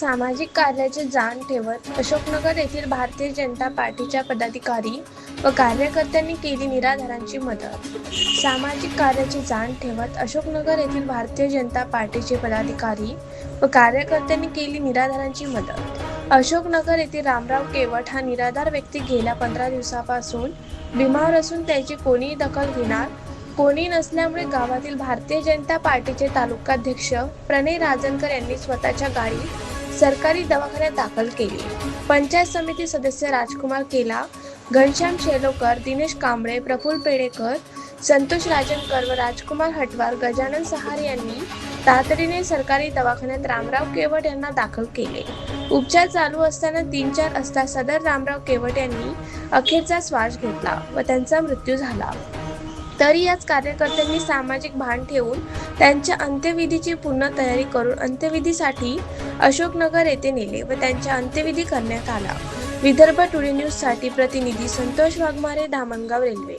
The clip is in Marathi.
सामाजिक कार्याची जाण ठेवत अशोकनगर येथील भारतीय जनता पार्टीच्या पदाधिकारी व कार्यकर्त्यांनी केली निराधारांची मदत. सामाजिक कार्याची जाण ठेवत अशोकनगर येथील भारतीय जनता पार्टीचे पदाधिकारी व कार्यकर्त्यांनी केली निराधारांची मदत. अशोकनगर येथील रामराव केवट हा निराधार व्यक्ती गेल्या पंधरा दिवसापासून बिमार असून त्याची कोणीही दखल घेणार कोणी नसल्यामुळे गावातील भारतीय जनता पार्टीचे तालुकाध्यक्ष प्रणय राजनकर यांनी स्वतःच्या गाडीत सरकारी दवाखान्यात दाखल केली. पंचायत समिती सदस्य राजकुमार केला घनश्याम शेलोकर दिनेश कांबळे प्रफुल पेडेकर संतोष राजनकर व राजकुमार हटवार गजानन सहार यांनी तातडीने सरकारी दवाखान्यात रामराव केवट यांना दाखल केले. उपचार चालू असताना तीन चार असता सदर रामराव केवट यांनी अखेरचा श्वास घेतला व त्यांचा मृत्यू झाला. तरी याच कार्यकर्त्यांनी सामाजिक भान ठेवून त्यांच्या अंत्यविधीची पूर्ण तयारी करून अंत्यविधीसाठी अशोकनगर येथे नेले व त्यांच्या अंत्यविधी करण्यात आला. विदर्भ टुडे न्यूजसाठी प्रतिनिधी संतोष वाघमारे धामणगाव रेल्वे.